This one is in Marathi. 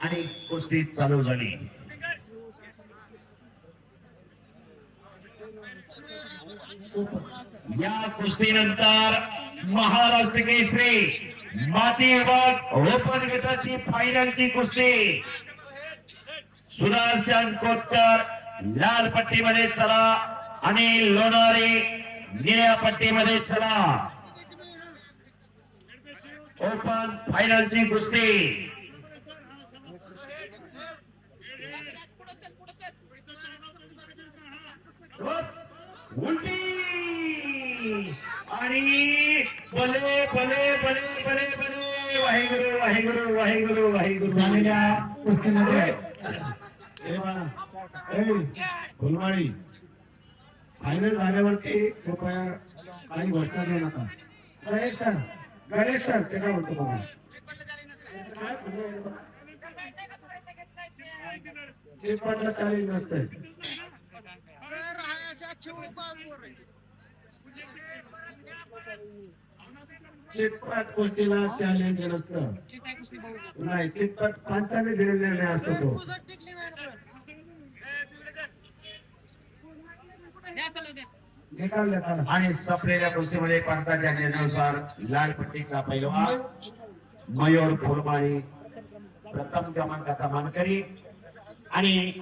आणि कुस्ती चालू झाली. या कुस्तीनंतर महाराष्ट्र केसरी माती विभाग ओपन गटाची फायनलची कुस्ती. सुदर्शन कोटकर लाल पट्टीमध्ये चला आणि लोणारी निळ्या पट्टीमध्ये चला. ओपन फायनलची कुस्ती. उलटी आणि भले भले भले भले भले. वाहेगुरु वाहेगुरु वाहेगुरु वाहेगुरु. झालेल्या कुस्तीमध्ये फुलवाडी. फायनल झाल्यावरती कृपया काही घोषणा देऊ नका. गणेश सर ते काय म्हणतो बघा. त्यांचं चालेल म्हणणं आहे नसतंय. चिटपट गोष्टीला चॅलेंज नसतं. नाही चिटपट पंचाने दिलेला निर्णय असतो हो. तो आणि सपलेल्या गोष्टीमध्ये पंचाच्या निर्णयानुसार लाल पट्टीचा पैलवान मयूर फुलमाळी प्रथम क्रमांकाचा मानकरी आणि